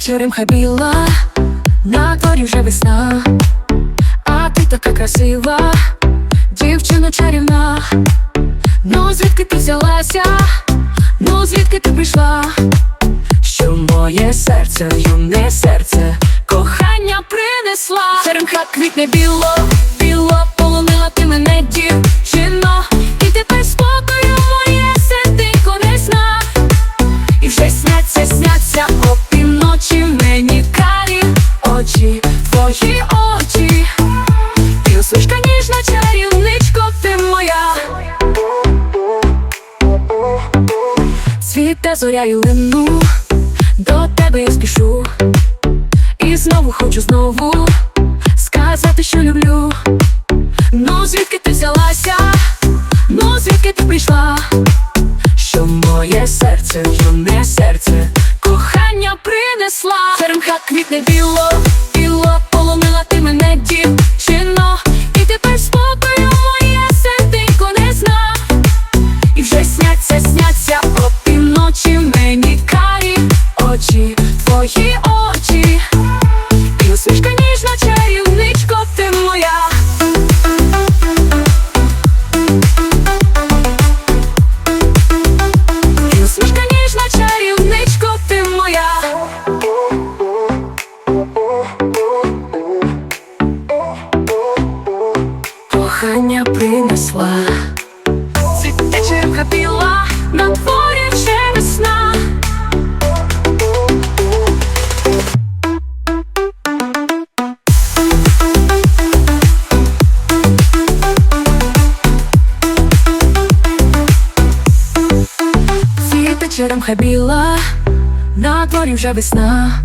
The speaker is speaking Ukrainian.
черемха біла, на дворі вже весна, а ти така красива, дівчина чарівна. Ну звідки ти взялася? Ну звідки ти прийшла? Що моє серце, юне серце, кохання принесла. Черемха квітне біло, біло, полонила ти мене дівчино, і тепер спокою моє серденько не зна. І вже сняться, сняться твої очі. Ти усмішка ніжна чарівничко, ти моя. Світе зоря і лину, до тебе я спішу. І знову хочу знову сказати, що люблю. Ну, звідки ти взялася? Ну, звідки ти прийшла? Що моє серце, юне серце, кохання принесла. Черемха квітне біло, І вже сняться, сняться опівночі мені карі очі, твої очі. Усмішка ніжна чарівничко, ти. І усмішка ніжна чарівничко, ти моя. Кохання принесла. Цвіте черемха біла, на дворі вже весна.